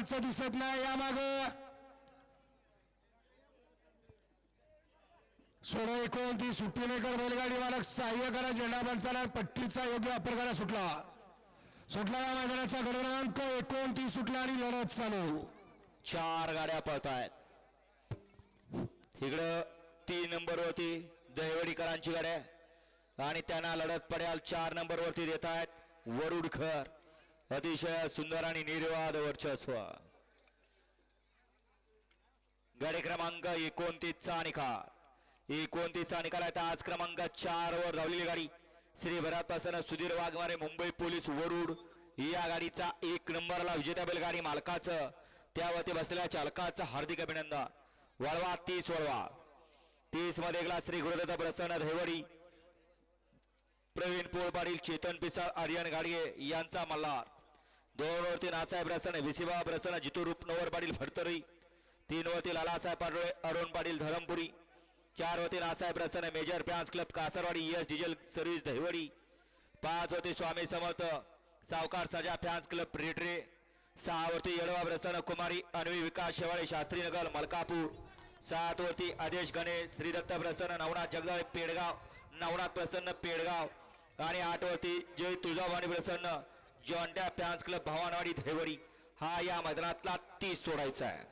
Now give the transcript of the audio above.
खालचं दिसत नाही या माग सोळा एकोणतीस सुट्टीनेकर बैलगाडी मालक सहाय्य करा झेंडा पंचाला पट्टीचा योग्य वापर करा सुटला. सुटला या मैदानाचा गड एकोणतीस सुटला आणि लढत चालू. चार गाड्या पळत आहेत इकडं तीन नंबरवरती दहिवडीकरांची गाड्या. आणि त्यांना लढत पड्याल चार नंबरवरती देत आहेत वरुडकर अतिशय सुंदर आणि निर्वाद वर्चस्व. गाडी क्रमांक एकोणतीसचा निकाल. एकोणतीसचा निकाल आहे. आज क्रमांक चार वर धावलेली गाडी. श्री भरत सुधीर वाघमारे मुंबई पोलीस वरुड. या गाडीचा एक नंबरला विजेता बैलगाडी मालकाचं त्यावरती बसलेल्या चालकाचं हार्दिक अभिनंदन. वळवा तीस वळवा. तीसमध्ये गेला श्री गुरुदत्त प्रसन्न धेवडी. प्रवीण पोळ पाटील चेतन पिसाळ आर्यन गाडगे यांचा मल्हार. दोन वरती नासाहेब प्रसन्न विसिबा प्रसन्न जितू रूपनवर पाटील फडतरी. तीन वरती लालासाहेब पाटोळे अरुण पाटील धरमपुरी. चारवरती नासाहेब प्रसन्न major fans club Kasarwadi yes diesel service Dahiwadi. पाचवरती Swami Samarth सावकार सजा फॅन्स क्लब रेटरे. सहावरती येडवा प्रसन्न कुमारी अन्वी विकास शेवाळे शास्त्रीनगर मलकापूर. सात वरती आदेश गणेश श्रीदत्त प्रसन्न नवनाथ जगदाळे पेडगाव. नवनाथ प्रसन्न पेडगाव. आणि आठ वरती जय तुळजाभवानी प्रसन्न जॉन्ट्या फॅन्स क्लब भवानवाडी धेवडी हा या मैदानातला तीस सोडायचा आहे.